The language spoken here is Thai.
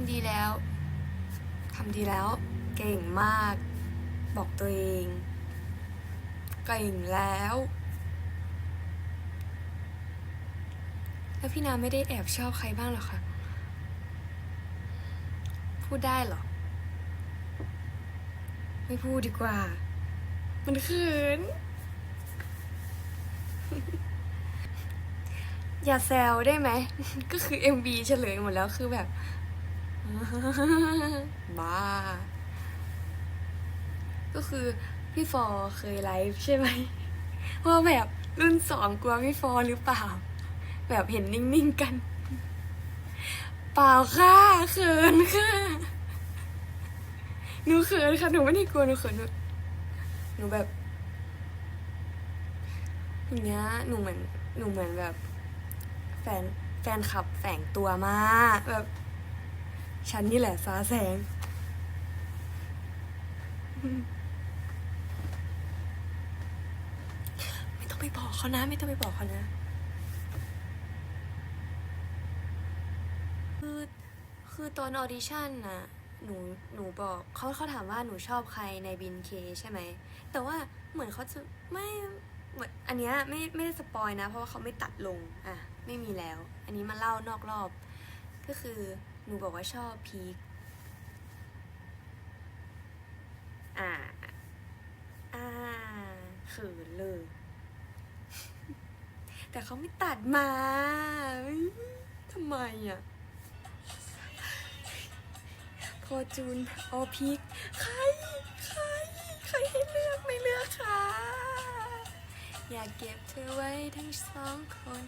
ำดีแล้วทำดีแล้ว เก่งมาก บอกตัวเอง เก่งแล้ว แล้วพี่นาไม่ได้แอบชอบใครบ้างหรอคะพูดได้หรอ ไม่พูดดีกว่า มันเขินอย่าแซวได้ไหม ก็คือ MV เฉลยหมดแล้วคือแบบ บ้า ก็คือพี่ฟอเคยไลฟ์ใช่ไหมว่าแบบรุ่นสองกลัวพี่ฟอหรือเปล่า แบบเห็นนิ่งๆกัน เปล่าค่ะเขินค่ะหนูเขินค่ะหนูไม่ได้กลัวหนูเขินหนูแบบอย่างเงี้ยหนูเหมือนหนูเหมือนแบบ แฟนแฟนคลับแฝงตัวมากแบบ ฉันนี่แหละฟ้าแสง ไม่ต้องไปบอกเขานะ ไม่ต้องไปบอกเขานะคือคือตอนออดิชั่นน่ะ หนูหนูบอกเขาเขาถามว่าหนูชอบใครในบินเคใช่ไหม แต่ว่าเหมือนเขาจะไม่เหมือนอันเนี้ยไม่ไม่ได้สปอยนะ เพราะว่าเขาไม่ตัดลง อะ ไม่มีแล้ว อันนี้มาเล่านอกรอบ ก็คือ หนูบอกว่าชอบพีคอ่า อ่าเขินเลย แต่เขาไม่ตัดมาทำไมอะ พอจูนออพีคใคร ใคร ใครให้เลือกไม่เลือกค่ะ อยากเก็บเธอไว้ทั้งสองคน